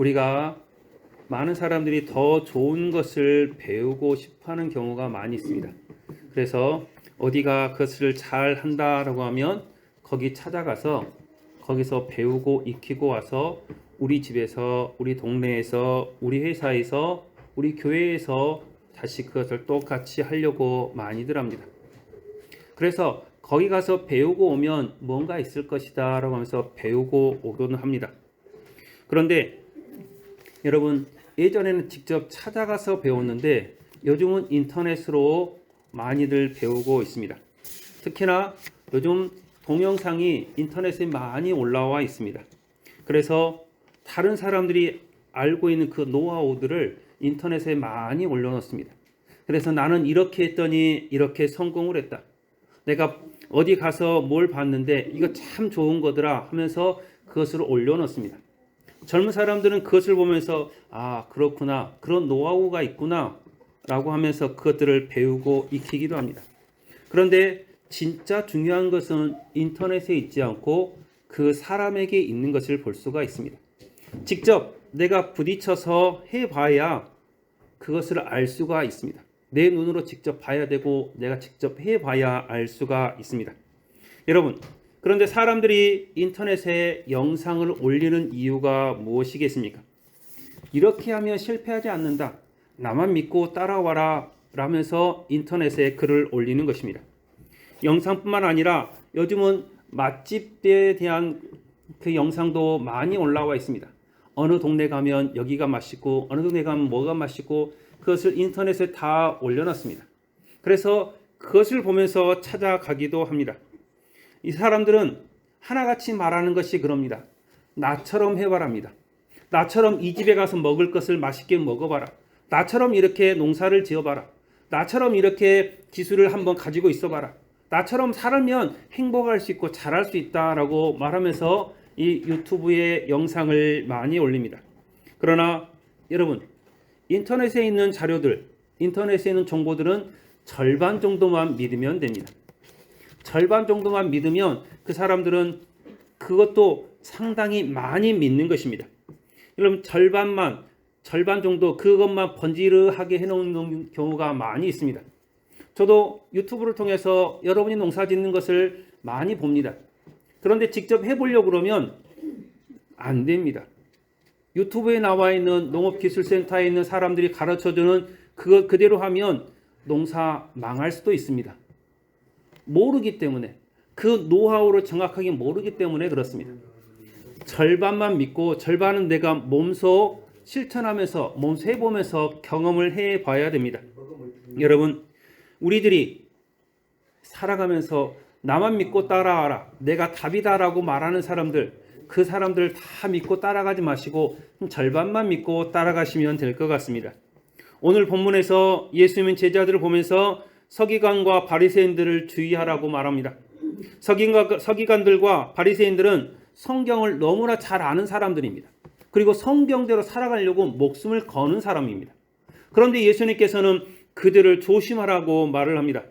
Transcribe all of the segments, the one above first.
우리가 많은 사람들이 더 좋은 것을 배우고 싶어 하는 경우가 많이 있습니다. 그래서 어디가 그것을 잘 한다라고 하면 거기 찾아가서 거기서 배우고 익히고 와서 우리 집에서 우리 동네에서 우리 회사에서 우리 교회에서 다시 그것을 똑같이 하려고 많이들 합니다. 그래서 거기 가서 배우고 오면 뭔가 있을 것이다 라고 하면서 배우고 오곤 합니다. 그런데 여러분 예전에는 직접 찾아가서 배웠는데 요즘은 인터넷으로 많이들 배우고 있습니다. 특히나 요즘 동영상이 인터넷에 많이 올라와 있습니다. 그래서 다른 사람들이 알고 있는 그 노하우들을 인터넷에 많이 올려놓습니다. 그래서 나는 이렇게 했더니 이렇게 성공을 했다. 내가 어디 가서 뭘 봤는데 이거 참 좋은 거더라 하면서 그것을 올려놓습니다. 젊은 사람들은 그것을 보면서 아 그렇구나 그런 노하우가 있구나 라고 하면서 그것들을 배우고 익히기도 합니다. 그런데 진짜 중요한 것은 인터넷에 있지 않고 그 사람에게 있는 것을 볼 수가 있습니다. 직접 내가 부딪혀서 해봐야 그것을 알 수가 있습니다. 내 눈으로 직접 봐야 되고 내가 직접 해봐야 알 수가 있습니다. 여러분, 그런데 사람들이 인터넷에 영상을 올리는 이유가 무엇이겠습니까? 이렇게 하면 실패하지 않는다. 나만 믿고 따라와라. 라면서 인터넷에 글을 올리는 것입니다. 영상뿐만 아니라 요즘은 맛집에 대한 그 영상도 많이 올라와 있습니다. 어느 동네 가면 여기가 맛있고 어느 동네 가면 뭐가 맛있고 그것을 인터넷에 다 올려놨습니다. 그래서 그것을 보면서 찾아가기도 합니다. 이 사람들은 하나같이 말하는 것이 그럽니다. 나처럼 해봐랍니다. 나처럼 이 집에 가서 먹을 것을 맛있게 먹어봐라. 나처럼 이렇게 농사를 지어봐라. 나처럼 이렇게 기술을 한번 가지고 있어봐라. 나처럼 살면 행복할 수 있고 잘할 수 있다라고 말하면서 이 유튜브에 영상을 많이 올립니다. 그러나 여러분 인터넷에 있는 자료들, 인터넷에 있는 정보들은 절반 정도만 믿으면 됩니다. 절반 정도만 믿으면 그 사람들은 그것도 상당히 많이 믿는 것입니다. 여러분 절반만 절반 정도 그것만 번지르하게 해놓는 경우가 많이 있습니다. 저도 유튜브를 통해서 여러분이 농사 짓는 것을 많이 봅니다. 그런데 직접 해보려고 그러면 안 됩니다. 유튜브에 나와 있는 농업기술센터에 있는 사람들이 가르쳐주는 그거 그대로 하면 농사 망할 수도 있습니다. 모르기 때문에 그 노하우를 정확하게 모르기 때문에 그렇습니다. 절반만 믿고 절반은 내가 몸소 실천하면서 몸소 해보면서 경험을 해봐야 됩니다. 여러분 우리들이 살아가면서 나만 믿고 따라와라 내가 답이다라고 말하는 사람들 그 사람들 다 믿고 따라가지 마시고 절반만 믿고 따라가시면 될 것 같습니다. 오늘 본문에서 예수님은 제자들을 보면서 서기관과 바리새인들을 주의하라고 말합니다. 서기관, 서기관들과 바리새인들은 성경을 너무나 잘 아는 사람들입니다. 그리고 성경대로 살아가려고 목숨을 거는 사람입니다. 그런데 예수님께서는 그들을 조심하라고 말을 합니다.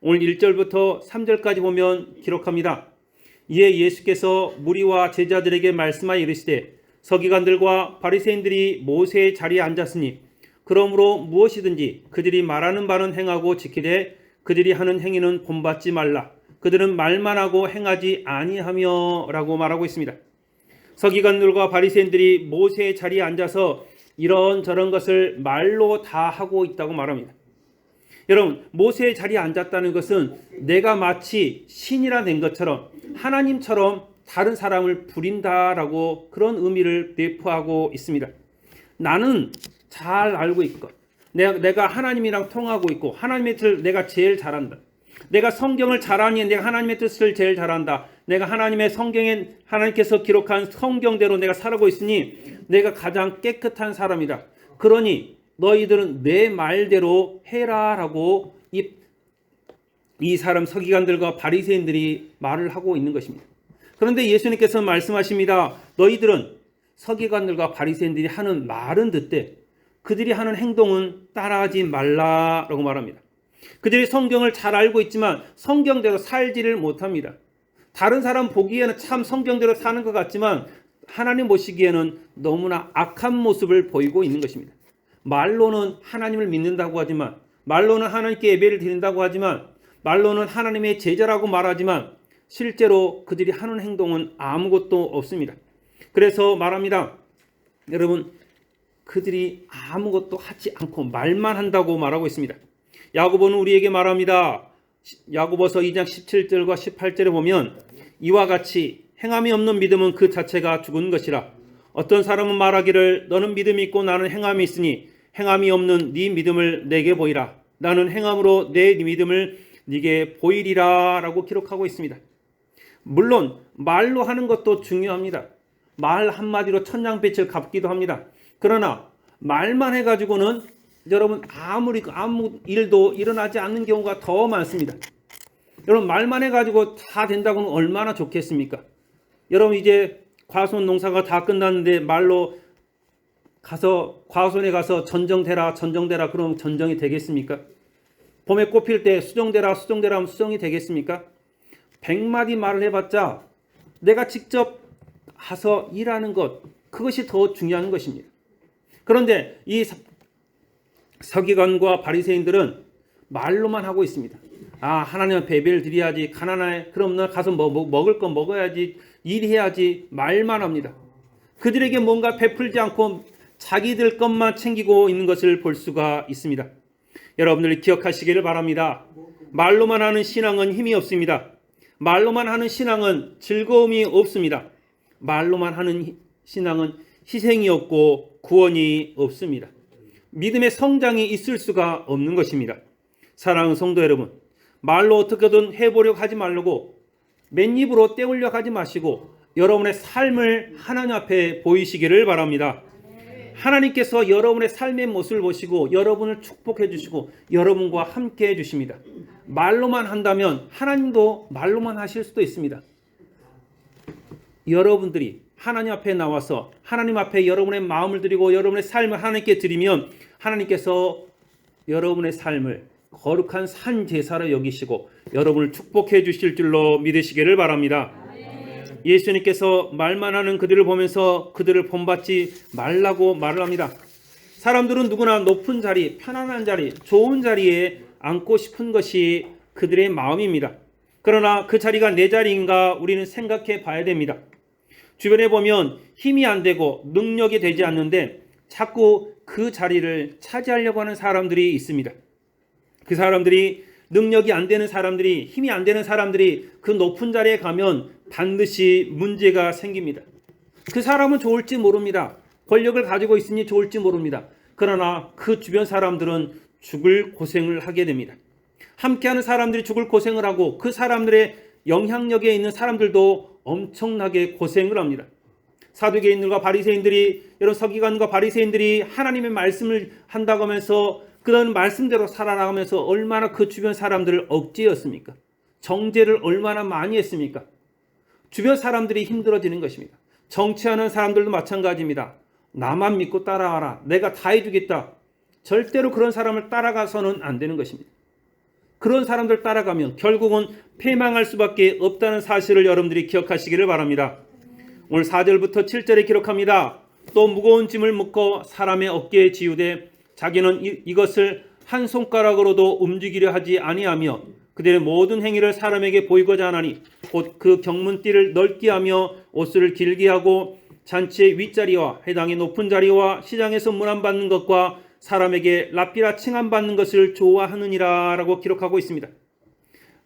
오늘 1절부터 3절까지 보면 기록합니다. 이에 예수께서 무리와 제자들에게 말씀하여 이르시되 서기관들과 바리새인들이 모세의 자리에 앉았으니 그러므로 무엇이든지 그들이 말하는 바는 행하고 지키되 그들이 하는 행위는 본받지 말라. 그들은 말만 하고 행하지 아니하며라고 말하고 있습니다. 서기관들과 바리새인들이 모세의 자리에 앉아서 이런 저런 것을 말로 다 하고 있다고 말합니다. 여러분, 모세의 자리에 앉았다는 것은 내가 마치 신이라 된 것처럼 하나님처럼 다른 사람을 부린다라고 그런 의미를 내포하고 있습니다. 나는 잘 알고 있고 내가, 하나님이랑 통하고 있고 하나님의 뜻을 내가 제일 잘한다. 내가 성경을 잘하니 내가 하나님의 뜻을 제일 잘한다. 내가 하나님의 성경에 하나님께서 기록한 성경대로 내가 살아고 있으니 내가 가장 깨끗한 사람이다. 그러니 너희들은 내 말대로 해라라고 이, 이 사람 서기관들과 바리새인들이 말을 하고 있는 것입니다. 그런데 예수님께서 말씀하십니다. 너희들은 서기관들과 바리새인들이 하는 말은 듣되 그들이 하는 행동은 따라하지 말라라고 말합니다. 그들이 성경을 잘 알고 있지만 성경대로 살지를 못합니다. 다른 사람 보기에는 참 성경대로 사는 것 같지만 하나님 보시기에는 너무나 악한 모습을 보이고 있는 것입니다. 말로는 하나님을 믿는다고 하지만 말로는 하나님께 예배를 드린다고 하지만 말로는 하나님의 제자라고 말하지만 실제로 그들이 하는 행동은 아무것도 없습니다. 그래서 말합니다. 여러분 그들이 아무것도 하지 않고 말만 한다고 말하고 있습니다. 야고보는 우리에게 말합니다. 야고보서 2장 17절과 18절에 보면 이와 같이 행함이 없는 믿음은 그 자체가 죽은 것이라 어떤 사람은 말하기를 너는 믿음이 있고 나는 행함이 있으니 행함이 없는 네 믿음을 내게 보이라 나는 행함으로 내 믿음을 네게 보이리라라고 기록하고 있습니다. 물론 말로 하는 것도 중요합니다. 말 한마디로 천냥빛을 갚기도 합니다. 그러나 말만 해가지고는 여러분 아무리 아무 일도 일어나지 않는 경우가 더 많습니다. 여러분 말만 해가지고 다 된다고는 얼마나 좋겠습니까? 여러분 이제 과수원 농사가 다 끝났는데 말로 가서 과수원에 가서 전정되라 전정되라 그럼 전정이 되겠습니까? 봄에 꽃필 때 수정되라 수정되라 하면 수정이 되겠습니까? 백마디 말을 해봤자 내가 직접 가서 일하는 것 그것이 더 중요한 것입니다. 그런데 이 사- 서기관과 바리새인들은 말로만 하고 있습니다. 아 하나님 앞에 예배를 드려야지 가난해 그럼 나 가서 뭐, 뭐 먹을 거 먹어야지 일해야지 말만 합니다. 그들에게 뭔가 베풀지 않고 자기들 것만 챙기고 있는 것을 볼 수가 있습니다. 여러분들 기억하시기를 바랍니다. 말로만 하는 신앙은 힘이 없습니다. 말로만 하는 신앙은 즐거움이 없습니다. 말로만 하는 희- 신앙은 희생이 없고 구원이 없습니다. 믿음의 성장이 있을 수가 없는 것입니다. 사랑하는 성도 여러분, 말로 어떻게든 해보려고 하지 말고 맨입으로 때우려고 하지 마시고 여러분의 삶을 하나님 앞에 보이시기를 바랍니다. 하나님께서 여러분의 삶의 모습을 보시고 여러분을 축복해 주시고 여러분과 함께 해 주십니다. 말로만 한다면 하나님도 말로만 하실 수도 있습니다. 여러분들이 하나님 앞에 나와서 하나님 앞에 여러분의 마음을 드리고 여러분의 삶을 하나님께 드리면 하나님께서 여러분의 삶을 거룩한 산 제사로 여기시고 여러분을 축복해 주실 줄로 믿으시기를 바랍니다. 예수님께서 말만 하는 그들을 보면서 그들을 본받지 말라고 말을 합니다. 사람들은 누구나 높은 자리, 편안한 자리, 좋은 자리에 앉고 싶은 것이 그들의 마음입니다. 그러나 그 자리가 내 자리인가 우리는 생각해 봐야 됩니다. 주변에 보면 힘이 안 되고 능력이 되지 않는데 자꾸 그 자리를 차지하려고 하는 사람들이 있습니다. 그 사람들이 능력이 안 되는 사람들이 힘이 안 되는 사람들이 그 높은 자리에 가면 반드시 문제가 생깁니다. 그 사람은 좋을지 모릅니다. 권력을 가지고 있으니 좋을지 모릅니다. 그러나 그 주변 사람들은 죽을 고생을 하게 됩니다. 함께하는 사람들이 죽을 고생을 하고 그 사람들의 영향력에 있는 사람들도 엄청나게 고생을 합니다. 사두개인들과 바리새인들이 여러 서기관과 바리새인들이 하나님의 말씀을 한다고 하면서 그런 말씀대로 살아나가면서 얼마나 그 주변 사람들을 억제했습니까? 정죄를 얼마나 많이 했습니까? 주변 사람들이 힘들어지는 것입니다. 정치하는 사람들도 마찬가지입니다. 나만 믿고 따라와라. 내가 다 해주겠다. 절대로 그런 사람을 따라가서는 안 되는 것입니다. 그런 사람들 따라가면 결국은 패망할 수밖에 없다는 사실을 여러분들이 기억하시기를 바랍니다. 오늘 4절부터 7절에 기록합니다. 또 무거운 짐을 묶어 사람의 어깨에 지우되 자기는 이, 이것을 한 손가락으로도 움직이려 하지 아니하며 그들의 모든 행위를 사람에게 보이고자 하나니 곧 그 경문띠를 넓게 하며 옷을 길게 하고 잔치의 윗자리와 해당의 높은 자리와 시장에서 문안 받는 것과 사람에게 랍비라 칭함받는 것을 좋아하느니라 라고 기록하고 있습니다.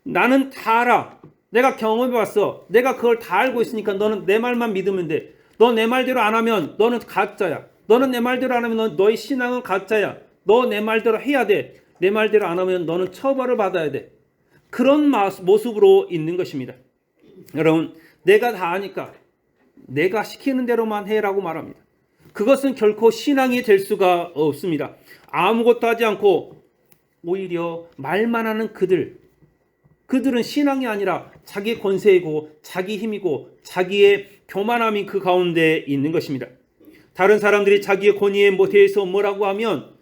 나는 다 알아. 내가 경험해 봤어. 내가 그걸 다 알고 있으니까 너는 내 말만 믿으면 돼. 너 내 말대로 안 하면 너는 가짜야. 너는 내 말대로 안 하면 너, 너의 신앙은 가짜야. 너 내 말대로 해야 돼. 내 말대로 안 하면 너는 처벌을 받아야 돼. 그런 마- 모습으로 있는 것입니다. 여러분, 내가 다 아니까 내가 시키는 대로만 해라고 말합니다. 그것은 결코 신앙이 될 수가 없습니다. 아무것도 하지 않고 오히려 말만 하는 그들, 그들은 신앙이 아니라 자기 권세이고 자기 힘이고 자기의 교만함이 그 가운데 있는 것입니다. 다른 사람들이 자기의 권위에 뭐 대해서 뭐라고 하면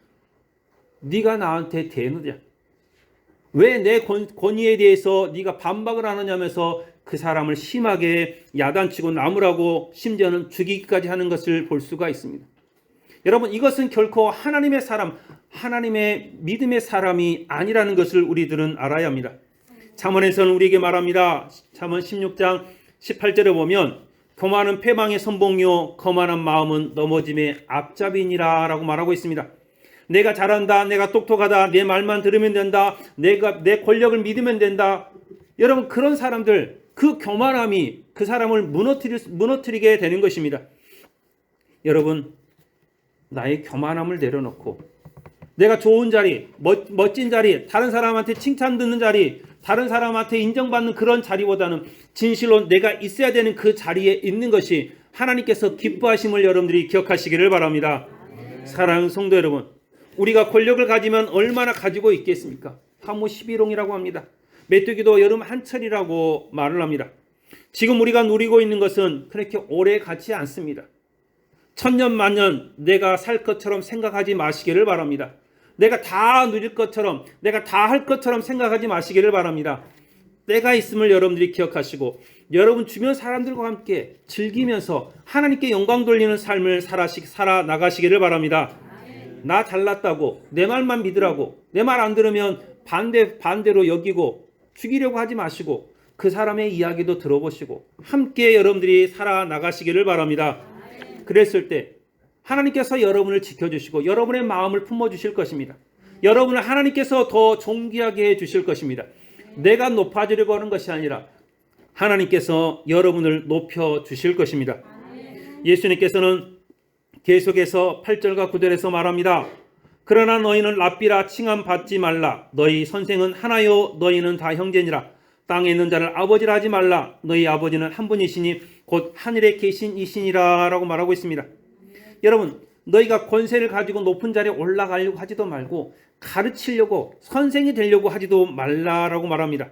네가 나한테 대느냐? 왜 내 권위에 대해서 네가 반박을 하느냐면서 그 사람을 심하게 야단치고 나무라고 심지어는 죽이기까지 하는 것을 볼 수가 있습니다. 여러분 이것은 결코 하나님의 사람, 하나님의 믿음의 사람이 아니라는 것을 우리들은 알아야 합니다. 잠언에서는 우리에게 말합니다. 잠언 16장 18절에 보면 교만은 패망의 선봉요 거만한 마음은 넘어짐의 앞잡이니라라고 말하고 있습니다. 내가 잘한다, 내가 똑똑하다, 내 말만 들으면 된다, 내가 내 권력을 믿으면 된다. 여러분 그런 사람들 그 교만함이 그 사람을 무너뜨리, 무너뜨리게 되는 것입니다. 여러분 나의 교만함을 내려놓고 내가 좋은 자리, 멋, 멋진 자리, 다른 사람한테 칭찬 듣는 자리, 다른 사람한테 인정받는 그런 자리보다는 진실로 내가 있어야 되는 그 자리에 있는 것이 하나님께서 기뻐하심을 여러분들이 기억하시기를 바랍니다. 사랑하는 성도 여러분, 우리가 권력을 가지면 얼마나 가지고 있겠습니까? 화무 11홍이라고 합니다. 메뚜기도 여름 한철이라고 말을 합니다. 지금 우리가 누리고 있는 것은 그렇게 오래 가지 않습니다. 천년 만년 내가 살 것처럼 생각하지 마시기를 바랍니다. 내가 다 누릴 것처럼 내가 다 할 것처럼 생각하지 마시기를 바랍니다. 때가 있음을 여러분들이 기억하시고 여러분 주변 사람들과 함께 즐기면서 하나님께 영광 돌리는 삶을 살아 나가시기를 바랍니다. 나 잘났다고 내 말만 믿으라고 내 말 안 들으면 반대 반대로 여기고 죽이려고 하지 마시고 그 사람의 이야기도 들어보시고 함께 여러분들이 살아 나가시기를 바랍니다. 그랬을 때 하나님께서 여러분을 지켜주시고 여러분의 마음을 품어주실 것입니다. 여러분을 하나님께서 더 존귀하게 해주실 것입니다. 내가 높아지려고 하는 것이 아니라 하나님께서 여러분을 높여주실 것입니다. 예수님께서는 계속해서 8절과 9절에서 말합니다. 그러나 너희는 랍비라 칭함 받지 말라. 너희 선생은 하나요. 너희는 다 형제니라. 땅에 있는 자를 아버지라 하지 말라. 너희 아버지는 한 분이시니 곧 하늘에 계신 이시니라라고 말하고 있습니다. 여러분, 너희가 권세를 가지고 높은 자리에 올라가려고 하지도 말고 가르치려고 선생이 되려고 하지도 말라라고 말합니다.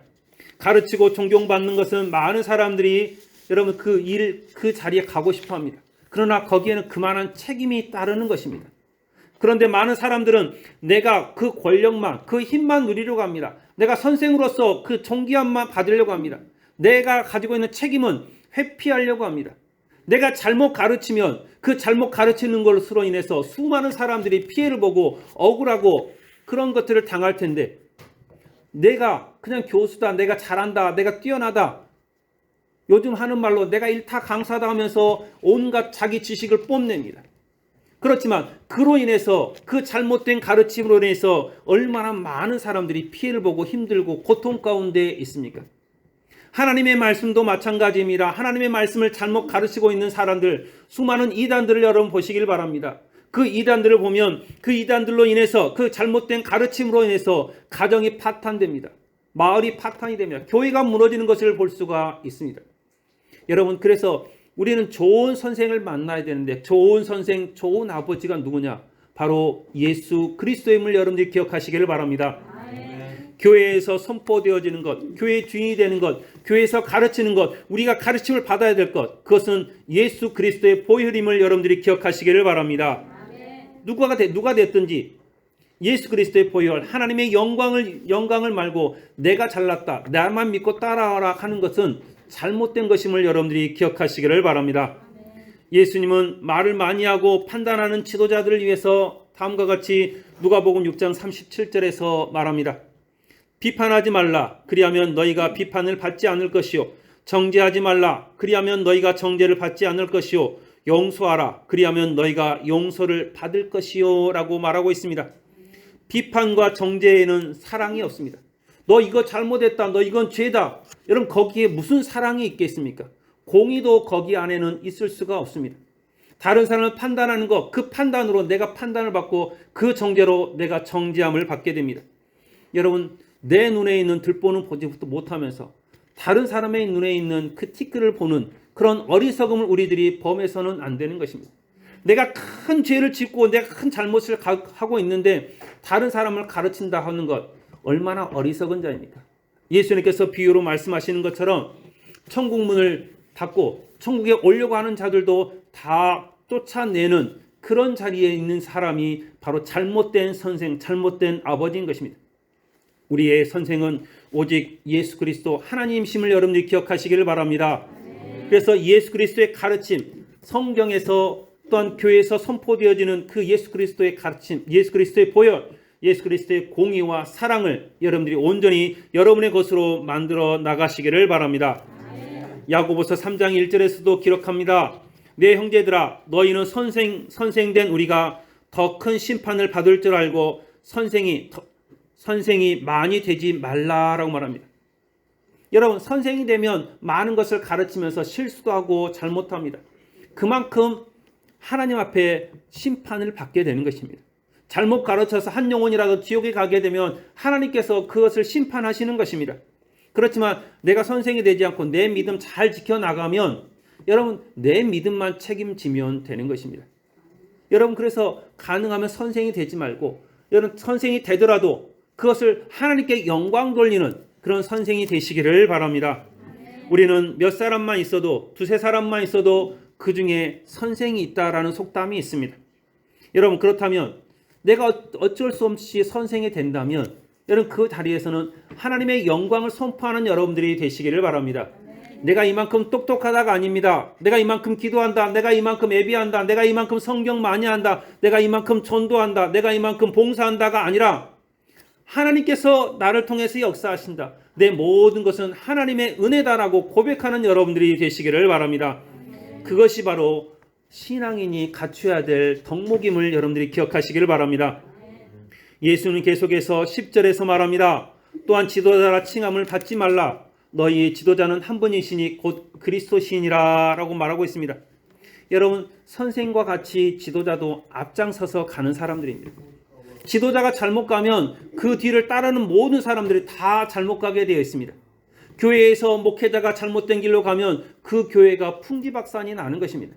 가르치고 존경받는 것은 많은 사람들이 여러분 그 일, 그 자리에 가고 싶어 합니다. 그러나 거기에는 그만한 책임이 따르는 것입니다. 그런데 많은 사람들은 내가 그 권력만, 그 힘만 누리려고 합니다. 내가 선생으로서 그 존귀함만 받으려고 합니다. 내가 가지고 있는 책임은 회피하려고 합니다. 내가 잘못 가르치면 그 잘못 가르치는 것으로 인해서 수많은 사람들이 피해를 보고 억울하고 그런 것들을 당할 텐데 내가 그냥 교수다, 내가 잘한다, 내가 뛰어나다. 요즘 하는 말로 내가 일타 강사다 하면서 온갖 자기 지식을 뽐냅니다. 그렇지만 그로 인해서 그 잘못된 가르침으로 인해서 얼마나 많은 사람들이 피해를 보고 힘들고 고통 가운데 있습니까? 하나님의 말씀도 마찬가지입니다. 하나님의 말씀을 잘못 가르치고 있는 사람들, 수많은 이단들을 여러분 보시길 바랍니다. 그 이단들을 보면 그 이단들로 인해서 그 잘못된 가르침으로 인해서 가정이 파탄됩니다. 마을이 파탄이 됩니다. 교회가 무너지는 것을 볼 수가 있습니다. 여러분, 그래서 우리는 좋은 선생을 만나야 되는데 좋은 선생, 좋은 아버지가 누구냐? 바로 예수 그리스도임을 여러분들이 기억하시기를 바랍니다. 교회에서 선포되어지는 것, 교회 주인이 되는 것, 교회에서 가르치는 것, 우리가 가르침을 받아야 될 것, 그것은 예수 그리스도의 보혈임을 여러분들이 기억하시기를 바랍니다. 누가 되, 누가 됐든지 예수 그리스도의 보혈, 하나님의 영광을 영광을 말고 내가 잘났다, 나만 믿고 따라하라 하는 것은 잘못된 것임을 여러분들이 기억하시기를 바랍니다. 예수님은 말을 많이 하고 판단하는 지도자들을 위해서 다음과 같이 누가복음 6장 37절에서 말합니다. 비판하지 말라. 그리하면 너희가 비판을 받지 않을 것이요. 정죄하지 말라. 그리하면 너희가 정죄를 받지 않을 것이요. 용서하라. 그리하면 너희가 용서를 받을 것이요. 라고 말하고 있습니다. 비판과 정죄에는 사랑이 없습니다. 너 이거 잘못했다. 너 이건 죄다. 여러분, 거기에 무슨 사랑이 있겠습니까? 공의도 거기 안에는 있을 수가 없습니다. 다른 사람을 판단하는 것, 그 판단으로 내가 판단을 받고 그 정죄로 내가 정죄함을 받게 됩니다. 여러분, 내 눈에 있는 들보는 보지부터 못하면서 다른 사람의 눈에 있는 그 티끌을 보는 그런 어리석음을 우리들이 범해서는 안 되는 것입니다. 내가 큰 죄를 짓고 내가 큰 잘못을 하고 있는데 다른 사람을 가르친다 하는 것 얼마나 어리석은 자입니까? 예수님께서 비유로 말씀하시는 것처럼 천국 문을 닫고 천국에 오려고 하는 자들도 다 쫓아내는 그런 자리에 있는 사람이 바로 잘못된 선생, 잘못된 아버지인 것입니다. 우리의 선생은 오직 예수 그리스도 하나님심을 여러분들이 기억하시기를 바랍니다. 그래서 예수 그리스도의 가르침, 성경에서 또한 교회에서 선포되어지는 그 예수 그리스도의 가르침, 예수 그리스도의 보혈, 예수 그리스도의 공의와 사랑을 여러분들이 온전히 여러분의 것으로 만들어 나가시기를 바랍니다. 야고보서 3장 1절에서도 기록합니다. 내 형제들아 너희는 선생 선생된 우리가 더 큰 심판을 받을 줄 알고 선생이 더- 선생이 많이 되지 말라라고 말합니다. 여러분 선생이 되면 많은 것을 가르치면서 실수도 하고 잘못합니다. 그만큼 하나님 앞에 심판을 받게 되는 것입니다. 잘못 가르쳐서 한 영혼이라도 지옥에 가게 되면 하나님께서 그것을 심판하시는 것입니다. 그렇지만 내가 선생이 되지 않고 내 믿음 잘 지켜나가면 여러분 내 믿음만 책임지면 되는 것입니다. 여러분 그래서 가능하면 선생이 되지 말고 여러분 선생이 되더라도 그것을 하나님께 영광 돌리는 그런 선생이 되시기를 바랍니다. 우리는 몇 사람만 있어도 두세 사람만 있어도 그 중에 선생이 있다라는 속담이 있습니다. 여러분 그렇다면 내가 어- 어쩔 수 없이 선생이 된다면 여러분 그 자리에서는 하나님의 영광을 선포하는 여러분들이 되시기를 바랍니다. 내가 이만큼 똑똑하다가 아닙니다. 내가 이만큼 기도한다. 내가 이만큼 예비한다. 내가 이만큼 성경 많이 한다. 내가 이만큼 전도한다. 내가 이만큼 봉사한다가 아니라 하나님께서 나를 통해서 역사하신다. 내 모든 것은 하나님의 은혜다라고 고백하는 여러분들이 되시기를 바랍니다. 그것이 바로 신앙인이 갖춰야 될 덕목임을 여러분들이 기억하시기를 바랍니다. 예수는 계속해서 10절에서 말합니다. 또한 지도자라 칭함을 받지 말라. 너희 지도자는 한 분이시니 곧 그리스도시니라 라고 말하고 있습니다. 여러분 선생과 같이 지도자도 앞장서서 가는 사람들입니다. 지도자가 잘못 가면 그 뒤를 따르는 모든 사람들이 다 잘못 가게 되어 있습니다. 교회에서 목회자가 잘못된 길로 가면 그 교회가 풍기박산이 나는 것입니다.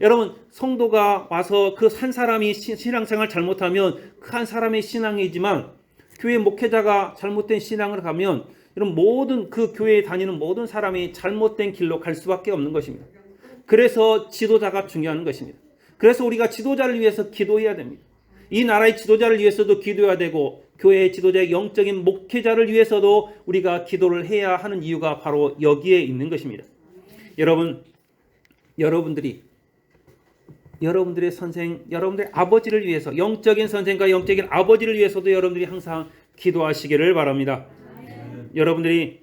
여러분 성도가 와서 그 한 사람이 시- 신앙생활 잘못하면 그 한 사람의 신앙이지만 교회 목회자가 잘못된 신앙을 가면 여러분 모든 그 교회에 다니는 모든 사람이 잘못된 길로 갈 수밖에 없는 것입니다. 그래서 지도자가 중요한 것입니다. 그래서 우리가 지도자를 위해서 기도해야 됩니다. 이 나라의 지도자를 위해서도 기도해야 되고 교회의 지도자의 영적인 목회자를 위해서도 우리가 기도를 해야 하는 이유가 바로 여기에 있는 것입니다. 여러분 여러분들이 여러분들의 선생, 여러분들의 아버지를 위해서 영적인 선생과 영적인 아버지를 위해서도 여러분들이 항상 기도하시기를 바랍니다. 여러분들이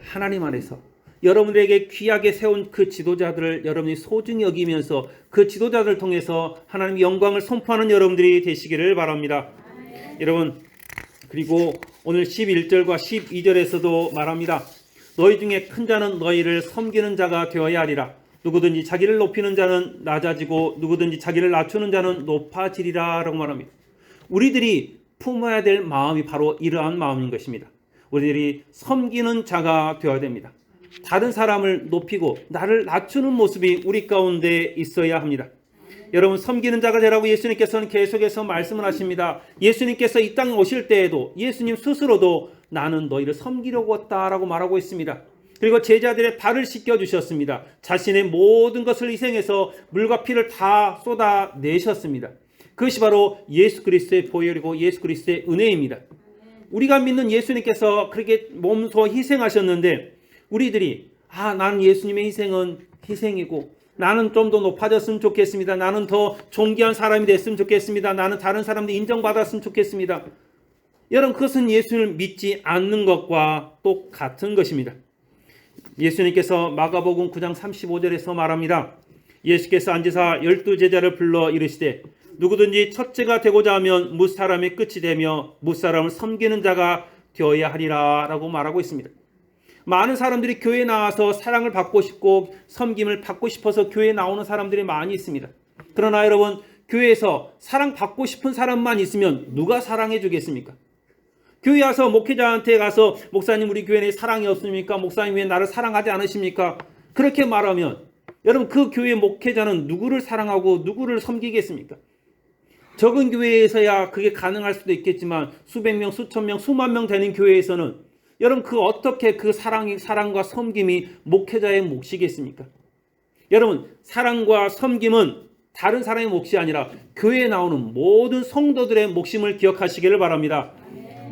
하나님 안에서 여러분들에게 귀하게 세운 그 지도자들을 여러분이 소중히 여기면서 그 지도자들을 통해서 하나님 영광을 선포하는 여러분들이 되시기를 바랍니다. 여러분 그리고 오늘 11절과 12절에서도 말합니다. 너희 중에 큰 자는 너희를 섬기는 자가 되어야 하리라. 누구든지 자기를 높이는 자는 낮아지고 누구든지 자기를 낮추는 자는 높아지리라라고 말합니다. 우리들이 품어야 될 마음이 바로 이러한 마음인 것입니다. 우리들이 섬기는 자가 되어야 됩니다. 다른 사람을 높이고 나를 낮추는 모습이 우리 가운데 있어야 합니다. 여러분 섬기는 자가 되라고 예수님께서는 계속해서 말씀을 하십니다. 예수님께서 이 땅에 오실 때에도 예수님 스스로도 나는 너희를 섬기려고 왔다라고 말하고 있습니다. 그리고 제자들의 발을 씻겨 주셨습니다. 자신의 모든 것을 희생해서 물과 피를 다 쏟아 내셨습니다. 그것이 바로 예수 그리스도의 보혈이고 예수 그리스도의 은혜입니다. 우리가 믿는 예수님께서 그렇게 몸소 희생하셨는데 우리들이 아 나는 예수님의 희생은 희생이고 나는 좀 더 높아졌으면 좋겠습니다. 나는 더 존귀한 사람이 됐으면 좋겠습니다. 나는 다른 사람들 인정받았으면 좋겠습니다. 여러분 그것은 예수를 믿지 않는 것과 똑같은 것입니다. 예수님께서 마가복음 9장 35절에서 말합니다. 예수께서 앉으사 열두 제자를 불러 이르시되 누구든지 첫째가 되고자 하면 무사람의 끝이 되며 무사람을 섬기는 자가 되어야 하리라 라고 말하고 있습니다. 많은 사람들이 교회에 나와서 사랑을 받고 싶고 섬김을 받고 싶어서 교회에 나오는 사람들이 많이 있습니다. 그러나 여러분 교회에서 사랑 받고 싶은 사람만 있으면 누가 사랑해 주겠습니까? 교회 와서 목회자한테 가서 목사님 우리 교회에 사랑이 없습니까? 목사님 왜 나를 사랑하지 않으십니까? 그렇게 말하면 여러분 그 교회 목회자는 누구를 사랑하고 누구를 섬기겠습니까? 적은 교회에서야 그게 가능할 수도 있겠지만 수백 명, 수천 명, 수만 명 되는 교회에서는 여러분 그 어떻게 그 사랑이 사랑과 섬김이 목회자의 몫이겠습니까? 여러분 사랑과 섬김은 다른 사람의 몫이 아니라 교회에 나오는 모든 성도들의 목심을 기억하시기를 바랍니다.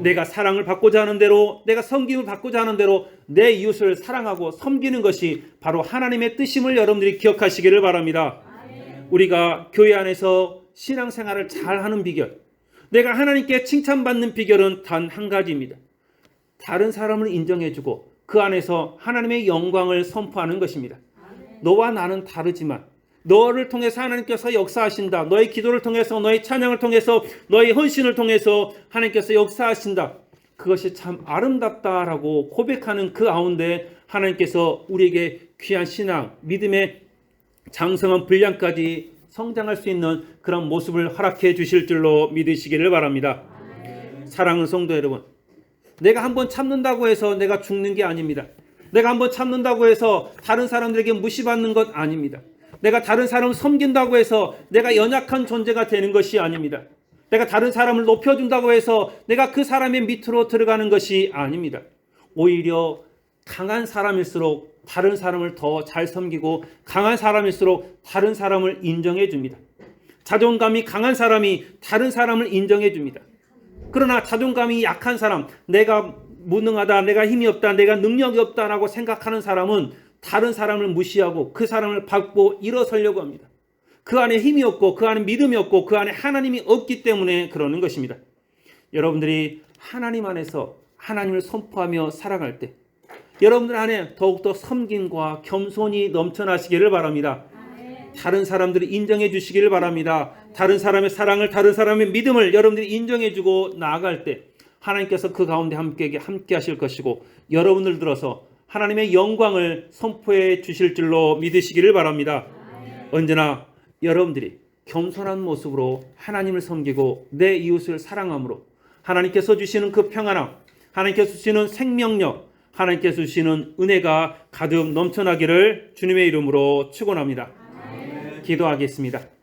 내가 사랑을 받고자 하는 대로 내가 섬김을 받고자 하는 대로 내 이웃을 사랑하고 섬기는 것이 바로 하나님의 뜻임을 여러분들이 기억하시기를 바랍니다. 우리가 교회 안에서 신앙생활을 잘 하는 비결 내가 하나님께 칭찬받는 비결은 단 한 가지입니다. 다른 사람을 인정해주고 그 안에서 하나님의 영광을 선포하는 것입니다. 너와 나는 다르지만 너를 통해서 하나님께서 역사하신다. 너의 기도를 통해서 너의 찬양을 통해서 너의 헌신을 통해서 하나님께서 역사하신다. 그것이 참 아름답다라고 고백하는 그 가운데 하나님께서 우리에게 귀한 신앙, 믿음의 장성한 분량까지 성장할 수 있는 그런 모습을 허락해 주실 줄로 믿으시기를 바랍니다. 사랑하는 성도 여러분, 내가 한번 참는다고 해서 내가 죽는 게 아닙니다. 내가 한번 참는다고 해서 다른 사람들에게 무시받는 것 아닙니다. 내가 다른 사람을 섬긴다고 해서 내가 연약한 존재가 되는 것이 아닙니다. 내가 다른 사람을 높여준다고 해서 내가 그 사람의 밑으로 들어가는 것이 아닙니다. 오히려 강한 사람일수록 다른 사람을 더 잘 섬기고 강한 사람일수록 다른 사람을 인정해 줍니다. 자존감이 강한 사람이 다른 사람을 인정해 줍니다. 그러나 자존감이 약한 사람, 내가 무능하다, 내가 힘이 없다, 내가 능력이 없다라고 생각하는 사람은 다른 사람을 무시하고 그 사람을 밟고 일어서려고 합니다. 그 안에 힘이 없고 그 안에 믿음이 없고 그 안에 하나님이 없기 때문에 그러는 것입니다. 여러분들이 하나님 안에서 하나님을 선포하며 살아갈 때 여러분들 안에 더욱더 섬김과 겸손이 넘쳐나시기를 바랍니다. 다른 사람들이 인정해 주시기를 바랍니다. 다른 사람의 사랑을, 다른 사람의 믿음을 여러분들이 인정해 주고 나아갈 때 하나님께서 그 가운데 함께, 함께 하실 것이고 여러분들 들어서 하나님의 영광을 선포해 주실 줄로 믿으시기를 바랍니다. 언제나 여러분들이 겸손한 모습으로 하나님을 섬기고 내 이웃을 사랑함으로 하나님께서 주시는 그 평안함, 하나님께서 주시는 생명력, 하나님께서 주시는 은혜가 가득 넘쳐나기를 주님의 이름으로 축원합니다. 기도하겠습니다.